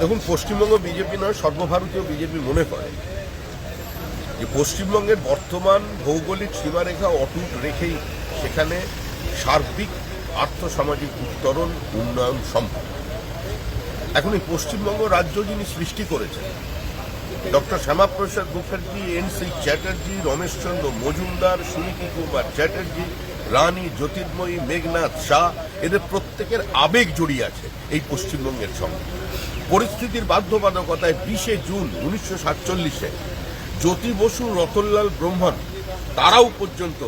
দেখুন, পশ্চিমবঙ্গ বিজেপি নয়, সর্বভারতীয় বিজেপি মনে করে। যে পশ্চিমবঙ্গের বর্তমান ভৌগোলিক সীমারেখা অটুট রেখেই সেখানে সার্বিক আর্থসামাজিক উত্তরণ, উন্নয়ন সম্ভব। এখন এই পশ্চিমবঙ্গ রাজ্য যিনি সৃষ্টি করেছেন, doctor Shyamaprasad Mukherjee, N C Chatterjee, Rameshchandra Majumdar, Suniti Kumar Chatterjee, Rani Jyotirmoyee Meghnad Saha, এদের প্রত্যেকের আবেগ জড়িয়ে আছে এই পশ্চিমবঙ্গের সঙ্গে। পরিস্থিতির বাধ্যবাধকতায় বিশে জুন উনিশশো সাতচল্লিশে জ্যোতি বসু, রতনলাল ব্রহ্মণ, তারাও পর্যন্ত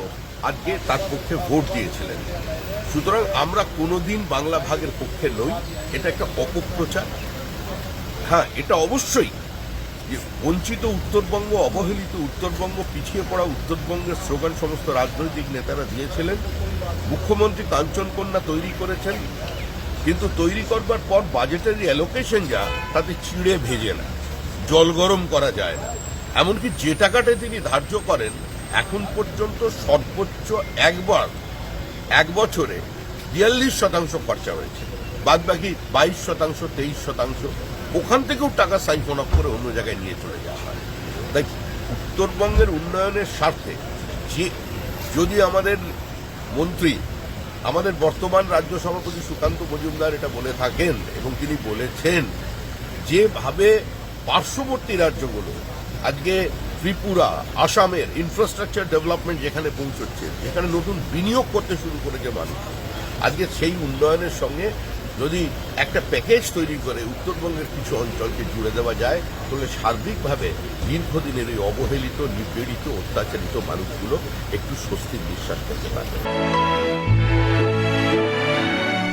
আজকে তার পক্ষে ভোট দিয়েছিলেন। সুতরাং আমরা কোনোদিন বাংলা ভাগের পক্ষে নই, এটা একটা অপপ্রচার। হ্যাঁ এটা অবশ্যই যে বঞ্চিত উত্তরবঙ্গ, অবহেলিত উত্তরবঙ্গ, পিছিয়ে পড়া উত্তরবঙ্গের স্লোগান সমস্ত রাজনৈতিক নেতারা দিয়েছিলেন। মুখ্যমন্ত্রী কাঞ্চন কন্যা তৈরি করেছেন। কিন্তু তৈরি করবার পর বাজেটের অ্যালোকেশন যা, তাতে চিড়ে ভেজে না, জল গরম করা যায় না। এমনকি যে টাকাটা তিনি ধার্য করেন, এখন পর্যন্ত সর্বোচ্চ একবার, এক বছরে বিয়াল্লিশ শতাংশ খরচা হয়েছে। বাদ বাকি বাইশ শতাংশ, তেইশ শতাংশ, ওখান থেকেও টাকা সাইফন অফ করে অন্য জায়গায় নিয়ে চলে যাওয়া হয়। তাই উত্তরবঙ্গের উন্নয়নের স্বার্থে যে, যদি আমাদের মন্ত্রী আমাদের বর্তমান রাজ্য সভাপতি সুকান্ত মজুমদার এটা বলে থাকেন এবং তিনি বলেছেন, যেভাবে পার্শ্ববর্তী রাজ্যগুলো, আজকে ত্রিপুরা, আসামের ইনফ্রাস্ট্রাকচার ডেভেলপমেন্ট যেখানে পৌঁছচ্ছে, যেখানে নতুন বিনিয়োগ করতে শুরু করেছে মানুষ, আজকে সেই উন্নয়নের সঙ্গে যদি একটা প্যাকেজ তৈরি করে, উত্তরবঙ্গের কিছু অঞ্চলকে জুড়ে দেওয়া যায়, তাহলে সার্বিকভাবে দীর্ঘদিনের এই অবহেলিত, নিপীড়িত, অত্যাচারিত মানুষগুলো একটু স্বস্তির নিঃশ্বাস পেতে পারবে।